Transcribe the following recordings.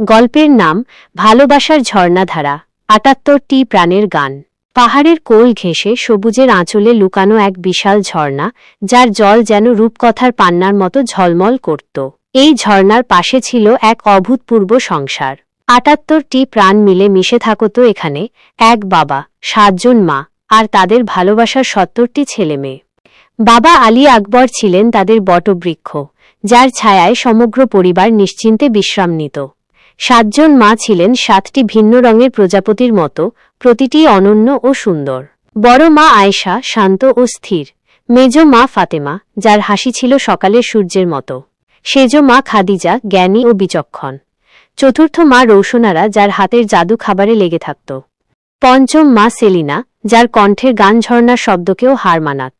গল্পের নাম ভালোবাসার ঝর্ণাধারা আটাত্তরটি প্রাণের গান। পাহাড়ের কোল ঘেঁষে সবুজের আঁচলে লুকানো এক বিশাল ঝর্ণা, যার জল যেন রূপকথার পান্নার মতো ঝলমল করত। এই ঝর্ণার পাশে ছিল এক অভূতপূর্ব সংসার। আটাত্তরটি প্রাণ মিলে মিশে থাকত এখানে এক বাবা, সাতজন মা, আর তাদের ভালোবাসার সত্তরটি ছেলে মেয়ে বাবা আলী আকবর ছিলেন তাদের বটবৃক্ষ, যার ছায়ায় সমগ্র পরিবার নিশ্চিন্তে বিশ্রাম নিত। সাতজন মা ছিলেন সাতটি ভিন্ন রঙের প্রজাপতির মতো, প্রতিটি অনন্য ও সুন্দর। বড় মা আয়েশা শান্ত ও স্থির। মেজ মা ফাতেমা, যার হাসি ছিল সকালের সূর্যের মতো। সেজ মা খাদিজা জ্ঞানী ও বিচক্ষণ। চতুর্থ মা রৌশনারা, যার হাতের জাদু খাবারে লেগে থাকত। পঞ্চম মা সেলিনা, যার কণ্ঠের গান ঝর্ণার শব্দকেও হার মানাত।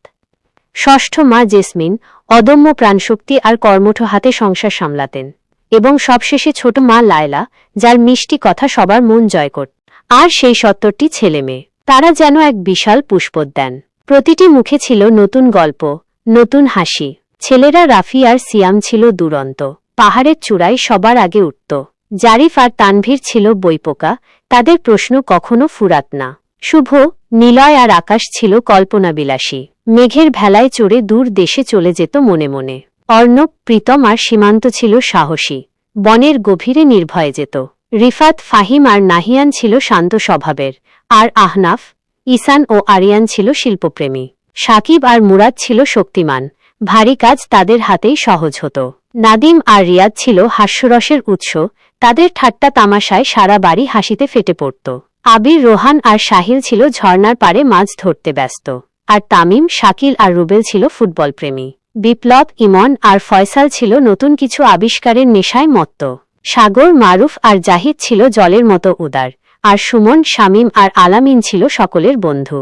ষষ্ঠ মা জেসমিন, অদম্য প্রাণশক্তি আর কর্মঠ হাতে সংসার সামলাতেন। এবং সবশেষে ছোট মা লায়লা, যার মিষ্টি কথা সবার মন জয় করত আর সেই সত্তরটি ছেলে মেয়ে। তারা যেন এক বিশাল পুষ্পোদ্যান। প্রতিটি মুখে ছিল নতুন গল্প, নতুন হাসি। ছেলেরা রাফি আর সিয়াম ছিল দুরন্ত। পাহাড়ের চূড়ায় সবার আগে উঠত। জারিফ আর তানভীর ছিল বইপোকা, তাদের প্রশ্ন কখনো ফুরাত না। শুভ, নিলয় আর আকাশ ছিল কল্পনাবিলাসী। মেঘের ভেলায় চড়ে দূর দেশে চলে যেত মনে মনে। অর্ণব, প্রীতম আর সীমান্ত ছিল সাহসী। বনের গভীরে নির্ভয়ে যেত। রিফাত, ফাহিম আর নাহিয়ান ছিল শান্ত স্বভাবের। আর আহনাফ ইসান ও আরিয়ান ছিল শিল্পপ্রেমী। সাকিব আর মুরাদ ছিল শক্তিমান। ভারী কাজ তাদের হাতেই সহজ হতো। নাদিম আর রিয়াদ ছিল হাস্যরসের উৎস। তাদের ঠাট্টা তামাশায় সারা বাড়ি হাসিতে ফেটে পড়ত। আবির, রোহান আর সাহিল ছিল ঝর্ণার পারে মাছ ধরতে ব্যস্ত। আর তামিম, শাকিল আর রুবেল ছিল ফুটবল প্রেমী বিপ্লব, ইমন আর ফয়সাল ছিল নতুন কিছু আবিষ্কারের নেশায় মত্ত। সাগর, মারুফ আর জাহিদ ছিল জলের মতো উদার, আর সুমন, শামীম আর আলামিন ছিল সকলের বন্ধু।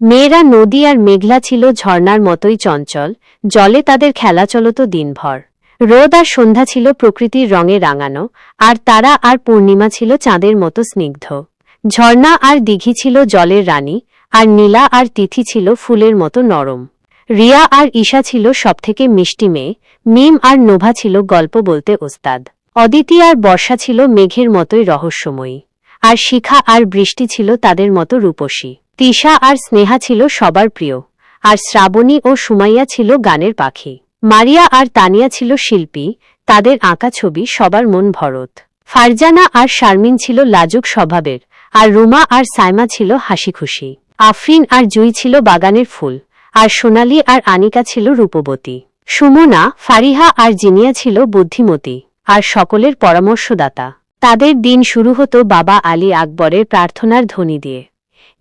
মেয়েরা নদী আর মেঘলা ছিল ঝর্ণার মতোই চঞ্চল, জলে তাদের খেলা চলত দিনভর। রোদ আর সন্ধ্যা ছিল প্রকৃতির রঙে রাঙানো, আর তারা আর পূর্ণিমা ছিল চাঁদের মতো স্নিগ্ধ। ঝর্ণা আর দিঘি ছিল জলের রানী, আর নীলা আর তিথি ছিল ফুলের মতো নরম। রিয়া আর ঈশা ছিল সবথেকে মিষ্টি মেয়ে। মিম আর নোভা ছিল গল্প বলতে ওস্তাদ। অদিতি আর বর্ষা ছিল মেঘের মতোই রহস্যময়ী। আর শিখা আর বৃষ্টি ছিল তাদের মতো রূপসী। তিশা আর স্নেহা ছিল সবার প্রিয়। আর শ্রাবণী ও সুমাইয়া ছিল গানের পাখি। মারিয়া আর তানিয়া ছিল শিল্পী। তাদের আঁকা ছবি সবার মন ভরত। ফারজানা আর শারমিন ছিল লাজুক স্বভাবের। আর রুমা আর সাইমা ছিল হাসি খুশি আফরিন আর জুই ছিল বাগানের ফুল। আর সোনালি আর আনিকা ছিল রূপবতী। সুমনা, ফারিহা আর জিনিয়া ছিল বুদ্ধিমতী আর সকলের পরামর্শদাতা। তাদের দিন শুরু হতো বাবা আলী আকবরের প্রার্থনার ধ্বনি দিয়ে।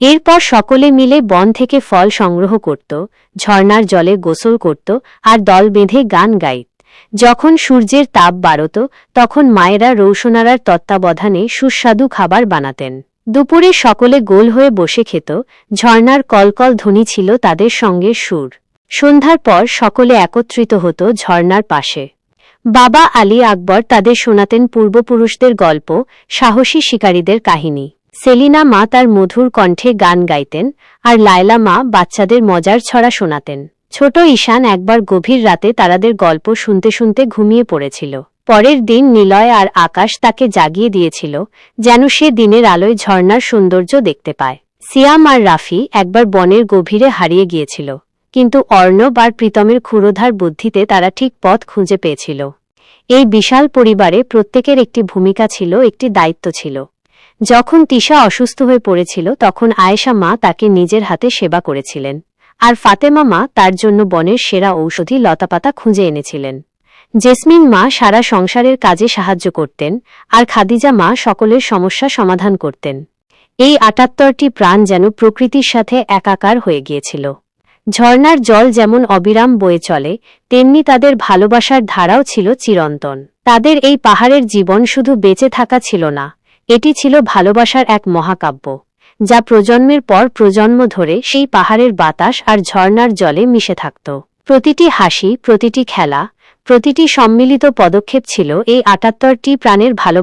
এরপর সকলে মিলে বন থেকে ফল সংগ্রহ করত, ঝর্ণার জলে গোসল করত আর দল বেঁধে গান গাইত। যখন সূর্যের তাপ বাড়ত, তখন মায়েরা রৌশনারার তত্ত্বাবধানে সুস্বাদু খাবার বানাতেন। দুপুরে সকলে গোল হয়ে বসে খেত, ঝর্ণার কলকল ধ্বনি ছিল তাদের সঙ্গে সুর। সন্ধ্যার পর সকলে একত্রিত হতো ঝর্ণার পাশে। বাবা আলী আকবর তাদের শোনাতেন পূর্বপুরুষদের গল্প, সাহসী শিকারীদের কাহিনী। সেলিনা মা তার মধুর কণ্ঠে গান গাইতেন আর লায়লা মা বাচ্চাদের মজার ছড়া শোনাতেন। ছোট ঈশান একবার গভীর রাতে তারাদের গল্প শুনতে শুনতে ঘুমিয়ে পড়েছিল। পরের দিন নিলয় আর আকাশ তাকে জাগিয়ে দিয়েছিল, যেন সে দিনের আলোয় ঝর্ণার সৌন্দর্য দেখতে পায়। সিয়াম আর রাফি একবার বনের গভীরে হারিয়ে গিয়েছিল, কিন্তু অর্ণব আর প্রীতমের ক্ষুরোধার বুদ্ধিতে তারা ঠিক পথ খুঁজে পেয়েছিল। এই বিশাল পরিবারে প্রত্যেকের একটি ভূমিকা ছিল, একটি দায়িত্ব ছিল। যখন তিশা অসুস্থ হয়ে পড়েছিল, তখন আয়েশা মা তাকে নিজের হাতে সেবা করেছিলেন, আর ফাতেমা মা তার জন্য বনের সেরা ঔষধি লতাপাতা খুঁজে এনেছিলেন। জেসমিন মা সারা সংসারের কাজে সাহায্য করতেন, আর খাদিজা মা সকলের সমস্যা সমাধান করতেন। এই আটাত্তরটি প্রাণ যেন প্রকৃতির সাথে একাকার হয়ে গিয়েছিল। ঝর্ণার জল যেমন অবিরাম বয়ে চলে, তেমনি তাদের ভালোবাসার ধারাও ছিল চিরন্তন। তাদের এই পাহাড়ের জীবন শুধু বেঁচে থাকা ছিল না, এটি ছিল ভালোবাসার এক মহাকাব্য, যা প্রজন্মের পর প্রজন্ম ধরে সেই পাহাড়ের বাতাস আর ঝর্ণার জলে মিশে থাকত। প্রতিটি হাসি, প্রতিটি খেলা প্রতিটি সম্মিলিত পদক্ষেপ ছিল এই আটাত্তরটি প্রাণের ভালোবাসা